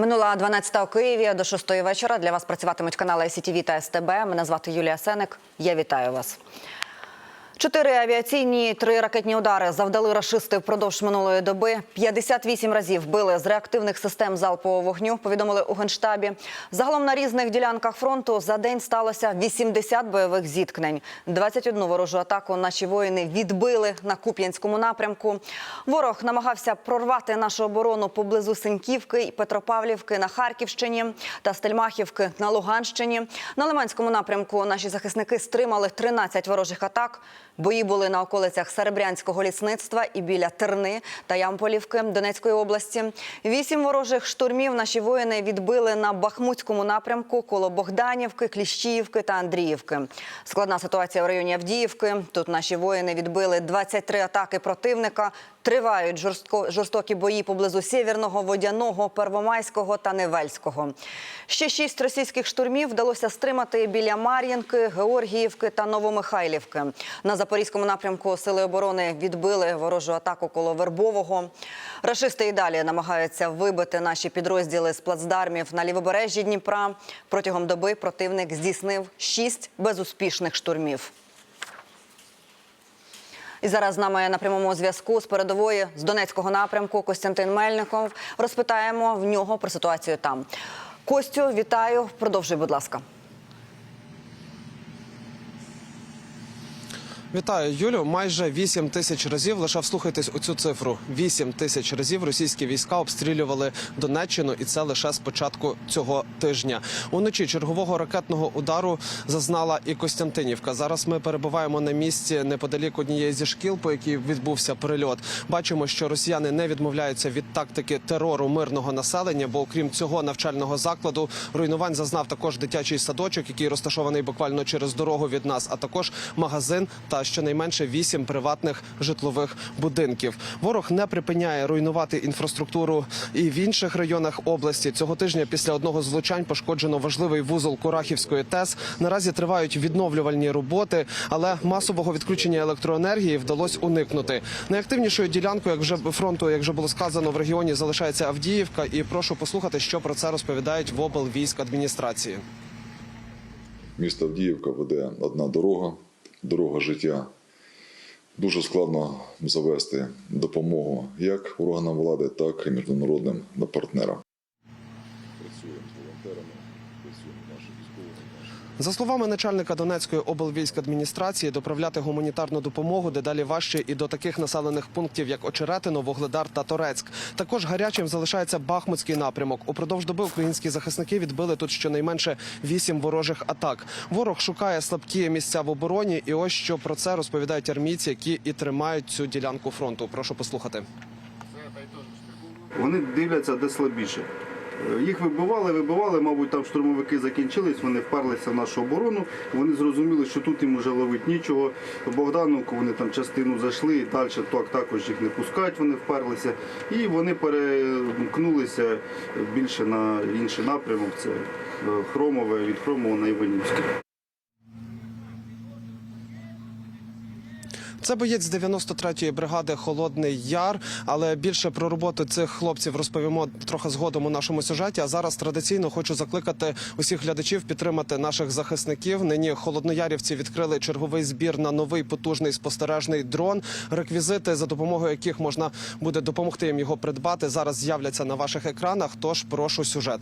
Минула 12 у Києві до 6 вечора. Для вас працюватимуть канали СІТВ та СТБ. Мене звати Юлія Сеник. Я вітаю вас. Чотири авіаційні, три ракетні удари завдали рашисти впродовж минулої доби. 58 разів били з реактивних систем залпового вогню. Повідомили у генштабі. Загалом на різних ділянках фронту за день сталося 80 бойових зіткнень. 21 ворожу атаку наші воїни відбили на Куп'янському напрямку. Ворог намагався прорвати нашу оборону поблизу Синьківки і Петропавлівки на Харківщині та Стельмахівки на Луганщині. На Лиманському напрямку наші захисники стримали 13 ворожих атак. Бої були на околицях Серебрянського лісництва і біля Терни та Ямполівки Донецької області. Вісім ворожих штурмів наші воїни відбили на Бахмутському напрямку коло Богданівки, Кліщіївки та Андріївки. Складна ситуація в районі Авдіївки. Тут наші воїни відбили 23 атаки противника. Тривають жорстко, жорстокі бої поблизу Сєвєрного, Водяного, Первомайського та Невельського. Ще шість російських штурмів вдалося стримати біля Мар'їнки, Георгіївки та Новомихайлівки. На Запорізькому напрямку сили оборони відбили ворожу атаку коло Вербового. Рашисти і далі намагаються вибити наші підрозділи з плацдармів на лівобережжі Дніпра. Протягом доби противник здійснив шість безуспішних штурмів. І зараз з нами на прямому зв'язку з передової з Донецького напрямку Костянтин Мельников. Розпитаємо в нього про ситуацію там. Костю, вітаю. Продовжуй, будь ласка. Вітаю, Юлю. Майже 8 тисяч разів лише вслухайтесь у цю цифру. 8 тисяч разів російські війська обстрілювали Донеччину, і це лише з початку цього тижня. Уночі чергового ракетного удару зазнала і Костянтинівка. Зараз ми перебуваємо на місці неподалік однієї зі шкіл, по якій відбувся прильот. Бачимо, що росіяни не відмовляються від тактики терору мирного населення, бо окрім цього навчального закладу руйнувань зазнав також дитячий садочок, який розташований буквально через дорогу від нас, а також магазин та щонайменше вісім приватних житлових будинків. Ворог не припиняє руйнувати інфраструктуру і в інших районах області. Цього тижня після одного з влучань пошкоджено важливий вузол Курахівської ТЕС. Наразі тривають відновлювальні роботи, але масового відключення електроенергії вдалося уникнути. Найактивнішою ділянкою, як вже фронту, як вже було сказано, в регіоні залишається Авдіївка. І прошу послухати, що про це розповідають в облвійськ адміністрації. Місто Авдіївка веде одна дорога, дорога життя. Дуже складно завести допомогу як органам влади, так і міжнародним партнерам. Працюємо з волонтерами, працюємо наші військові. Наші... За словами начальника Донецької облвійськадміністрації, доправляти гуманітарну допомогу дедалі важче і до таких населених пунктів, як Очеретино, Вогледар та Торецьк. Також гарячим залишається Бахмутський напрямок. Упродовж доби українські захисники відбили тут щонайменше вісім ворожих атак. Ворог шукає слабкі місця в обороні, і ось що про це розповідають армійці, які і тримають цю ділянку фронту. Прошу послухати. Вони дивляться де слабіше. Е, Їх вибивали, вибивали, мабуть, там штурмовики закінчились, вони вперлися в нашу оборону. Вони зрозуміли, що тут їм вже ловити нічого. В Богдановку вони там частину зайшли, і далі так, також їх не пускають, вони вперлися. І вони перемкнулися більше на інший напрямок. Це е, Хромове, від Хромова на Іванівське. Це боєць 93-ї бригади Холодний Яр. Але більше про роботу цих хлопців розповімо трохи згодом у нашому сюжеті. А зараз традиційно хочу закликати усіх глядачів підтримати наших захисників. Нині холодноярівці відкрили черговий збір на новий потужний спостережний дрон. Реквізити, за допомогою яких можна буде допомогти їм його придбати, зараз з'являться на ваших екранах. Тож прошу сюжет.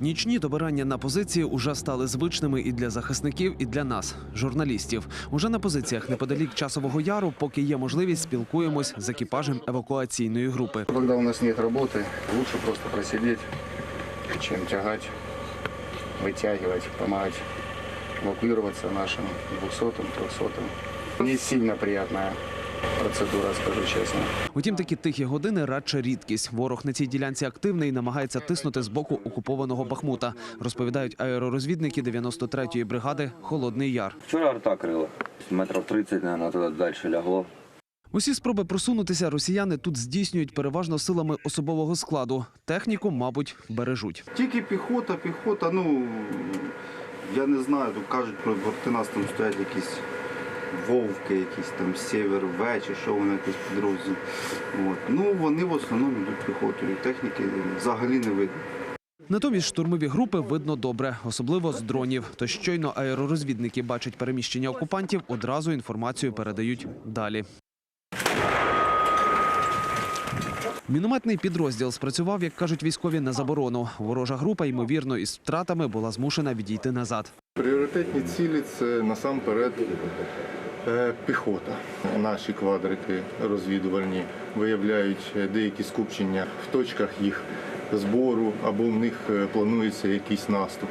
Нічні добирання на позиції уже стали звичними і для захисників, і для нас, журналістів. Уже на позиціях неподалік часового яру, поки є можливість, спілкуємось з екіпажем евакуаційної групи. Когда у нас нет работы, лучше просто просидеть, чем тягать, вытягивать, помогать эвакуироваться нашим 200-м, 300-м. Не сильно приятная процедура, скажу честно. Утім, такі тихі години радше рідкість. Ворог на цій ділянці активний і намагається тиснути з боку окупованого Бахмута. Розповідають аеророзвідники 93-ї бригади Холодний Яр. Вчора арта крила. Метрів 30, мабуть, туди далі лягло. Усі спроби просунутися росіяни тут здійснюють переважно силами особового складу. Техніку, мабуть, бережуть. Тільки піхота, піхота, ну я не знаю, тут кажуть, про проти нас там стоять якісь вовки, якісь там сєвер, В, чи що вони якийсь підрозділ. От. Ну, вони в основному йдуть піхотою. Техніки взагалі не видно. Натомість штурмові групи видно добре, особливо з дронів. То щойно аеророзвідники бачать переміщення окупантів, одразу інформацію передають далі. Мінометний підрозділ спрацював, як кажуть військові, на заборону. Ворожа група, ймовірно, із втратами була змушена відійти назад. Пріоритетні цілі це насамперед е, піхота. Наші квадрики розвідувальні виявляють е, деякі скупчення в точках їх збору або в них е, планується якийсь наступ.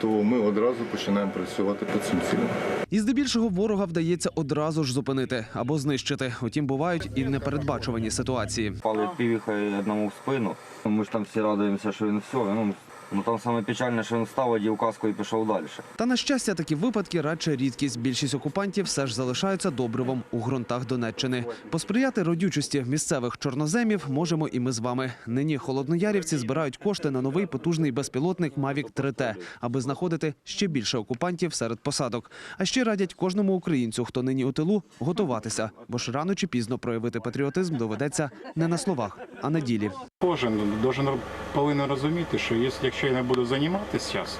То ми одразу починаємо працювати по цим цілям. І здебільшого ворога вдається одразу ж зупинити або знищити. Утім, бувають і непередбачувані ситуації. Пали півіха одному в спину. Ми ж там всі радуємося, що він все. Ну, ну там саме печальне, що він став, одів каску і пішов далі. Та на щастя, такі випадки радше рідкість. Більшість окупантів все ж залишаються добривом у ґрунтах Донеччини. Посприяти родючості місцевих чорноземів можемо і ми з вами. Нині холодноярівці збирають кошти на новий потужний безпілотник Mavic 3T, аби знаходити ще більше окупантів серед посадок. А ще радять кожному українцю, хто нині у тилу, готуватися, бо ж рано чи пізно проявити патріотизм доведеться не на словах, а на ділі. Кожен должен, повинен розуміти, що є- якщо я не буду займатися зараз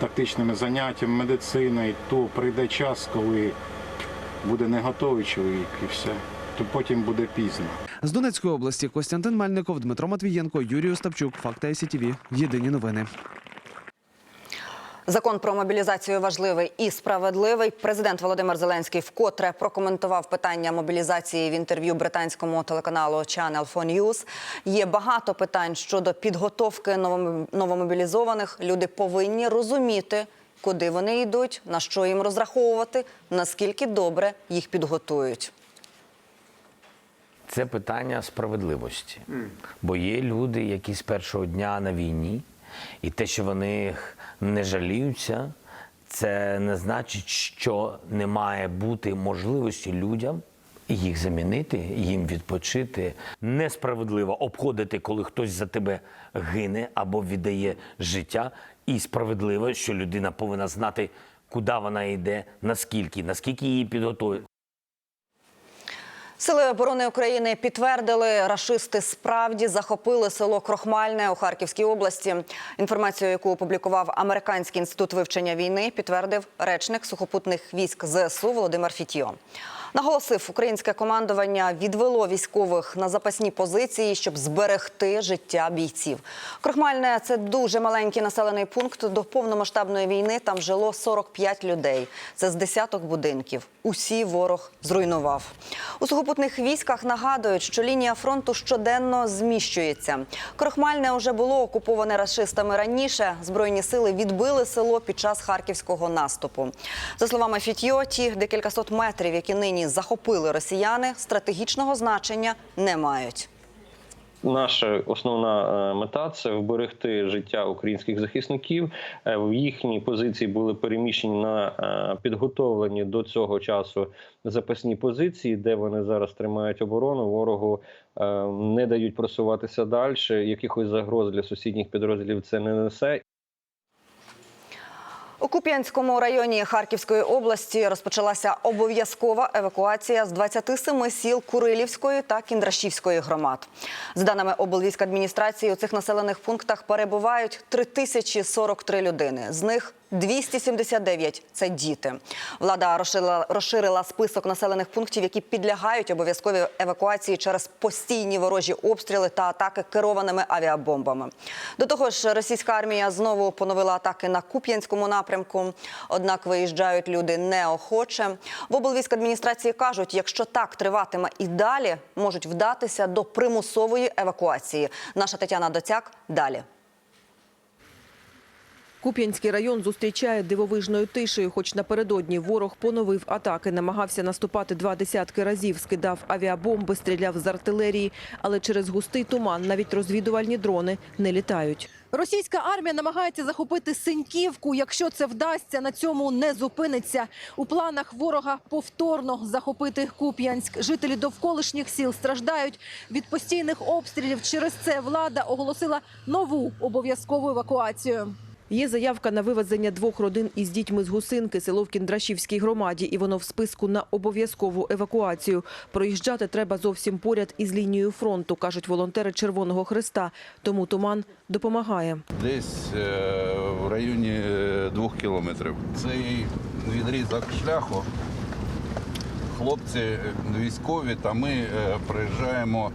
тактичними заняттями, медициною, то прийде час, коли буде не готовий чоловік і все, то потім буде пізно. З Донецької області Костянтин Мельников, Дмитро Матвієнко, Юрій Остапчук. Факти СІТВ. Єдині новини. Закон про мобілізацію важливий і справедливий. Президент Володимир Зеленський вкотре прокоментував питання мобілізації в інтерв'ю британському телеканалу Channel 4 News. Є багато питань щодо підготовки новом- новомобілізованих. Люди повинні розуміти, куди вони йдуть, на що їм розраховувати, наскільки добре їх підготують. Це питання справедливості. Бо є люди, які з першого дня на війні, і те, що вони не жаліються, це не значить, що не має бути можливості людям їх замінити, їм відпочити. Несправедливо обходити, коли хтось за тебе гине або віддає життя. І справедливо, що людина повинна знати, куди вона йде, наскільки, наскільки її підготують. Сили оборони України підтвердили, рашисти справді захопили село Крохмальне у Харківській області. Інформацію, яку опублікував Американський інститут вивчення війни, підтвердив речник сухопутних військ ЗСУ Володимир Фітьо. Наголосив, українське командування відвело військових на запасні позиції, щоб зберегти життя бійців. Крохмальне це дуже маленький населений пункт. До повномасштабної війни там жило 45 людей. Це з десяток будинків. Усі ворог зруйнував. У сухопутних військах нагадують, що лінія фронту щоденно зміщується. Крохмальне вже було окуповане рашистами раніше. Збройні сили відбили село під час харківського наступу. За словами Фітьо, ті декількасот метрів, які нині захопили росіяни, стратегічного значення не мають. Наша основна е, мета це вберегти життя українських захисників. Е, їхні позиції були переміщені на е, підготовлені до цього часу запасні позиції, де вони зараз тримають оборону. Ворогу не дають просуватися далі. Якихось загроз для сусідніх підрозділів це не несе. У Куп'янському районі Харківської області розпочалася обов'язкова евакуація з 27 сіл Курилівської та Кіндрашівської громад. За даними облвійськадміністрації, у цих населених пунктах перебувають 3043 людини. З них 279 – це діти. Влада розширила, розширила список населених пунктів, які підлягають обов'язковій евакуації через постійні ворожі обстріли та атаки керованими авіабомбами. До того ж, російська армія знову поновила атаки на Куп'янському напрямку. Однак виїжджають люди неохоче. В облвійськадміністрації кажуть, якщо так триватиме і далі, можуть вдатися до примусової евакуації. Наша Тетяна Доцяк далі. Куп'янський район зустрічає дивовижною тишею, хоч напередодні ворог поновив атаки, намагався наступати два десятки разів, скидав авіабомби, стріляв з артилерії, але через густий туман навіть розвідувальні дрони не літають. Російська армія намагається захопити Синьківку. Якщо це вдасться, на цьому не зупиниться. У планах ворога повторно захопити Куп'янськ. Жителі довколишніх сіл страждають від постійних обстрілів. Через це влада оголосила нову обов'язкову евакуацію. Є заявка на вивезення двох родин із дітьми з Гусинки, село в Кіндрашівській громаді, і воно в списку на обов'язкову евакуацію. Проїжджати треба зовсім поряд із лінією фронту, кажуть волонтери Червоного Хреста. Тому туман допомагає. Десь е, в районі е, двох кілометрів. Цей відрізок шляху. Хлопці е, військові, та ми приїжджаємо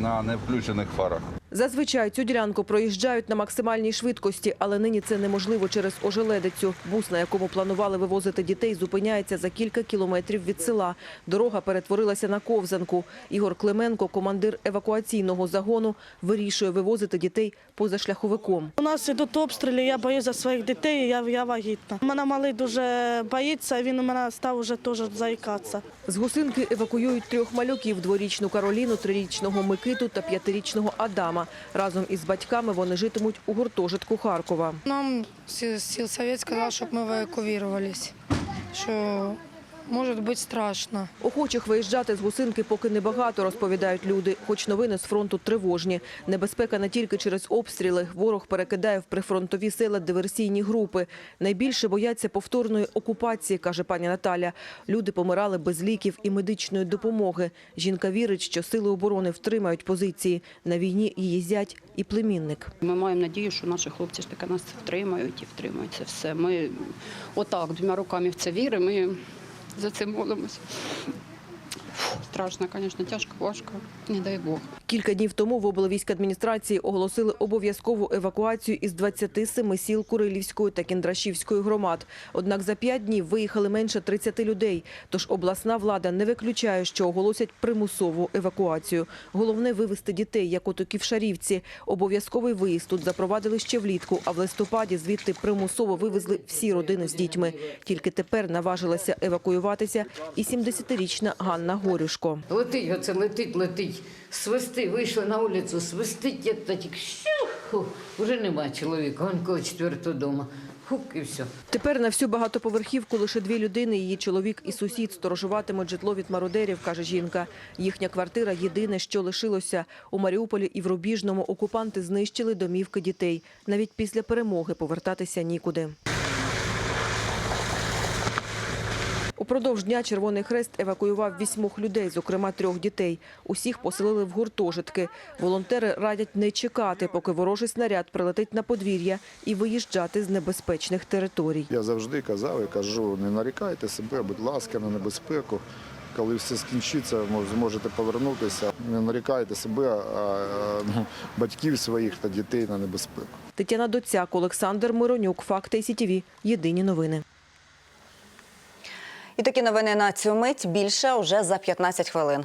на невключених фарах. Зазвичай цю ділянку проїжджають на максимальній швидкості, але нині це неможливо через ожеледицю. Бус, на якому планували вивозити дітей, зупиняється за кілька кілометрів від села. Дорога перетворилася на ковзанку. Ігор Клименко, командир евакуаційного загону, вирішує вивозити дітей позашляховиком. У нас ідуть обстріли, я боюсь за своїх дітей, я, я вагітна. Мене малий дуже боїться, він у мене став вже теж заїкатися. З гусинки евакуюють трьох малюків – дворічну Кароліну, трирічного Микиту та п'ятирічного Адама Разом із батьками вони житимуть у гуртожитку Харкова. Нам сил сельсовет сказал, чтобы мы эвакуировались, что может быть страшно. Охочих виїжджати з гусинки поки небагато, розповідають люди. Хоч новини з фронту тривожні. Небезпека не тільки через обстріли. Ворог перекидає в прифронтові села диверсійні групи. Найбільше бояться повторної окупації, каже пані Наталя. Люди помирали без ліків і медичної допомоги. Жінка вірить, що сили оборони втримають позиції. На війні її зять і племінник. Ми маємо надію, що наші хлопці ж таки нас втримають і втримають це все. Ми отак двома руками в це віримо і за це молимося. Страшно, звісно, тяжко, важко. Не дай Бог. Кілька днів тому в облвійськадміністрації оголосили обов'язкову евакуацію із 27 сіл Курилівської та Кіндрашівської громад. Однак за п'ять днів виїхали менше 30 людей. Тож обласна влада не виключає, що оголосять примусову евакуацію. Головне – вивезти дітей, як от у Ківшарівці. Обов'язковий виїзд тут запровадили ще влітку, а в листопаді звідти примусово вивезли всі родини з дітьми. Тільки тепер наважилася евакуюватися і 70-річна Ганна Горюшко. Летить, оце летить, летить. Свисти, вийшли на вулицю, свистить, як та тільки вже нема чоловіка, він коло четвертого дома. Хук і все. Тепер на всю багатоповерхівку лише дві людини, її чоловік і сусід, сторожуватимуть житло від мародерів, каже жінка. Їхня квартира – єдине, що лишилося. У Маріуполі і в Рубіжному окупанти знищили домівки дітей. Навіть після перемоги повертатися нікуди. Упродовж дня Червоний Хрест евакуював вісьмох людей, зокрема трьох дітей. Усіх поселили в гуртожитки. Волонтери радять не чекати, поки ворожий снаряд прилетить на подвір'я і виїжджати з небезпечних територій. Я завжди казав і кажу, не нарікайте себе, будь ласка, на небезпеку. Коли все скінчиться, мож- зможете повернутися. Не нарікайте себе, а, батьків своїх та дітей на небезпеку. Тетяна Доцяк, Олександр Миронюк, Факти СІТІВІ. Єдині новини. І такі новини на цю мить більше уже за 15 хвилин.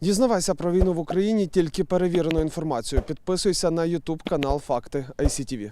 Дізнавайся про війну в Україні тільки перевірену інформацію. Підписуйся на Ютуб канал Факти ICTV.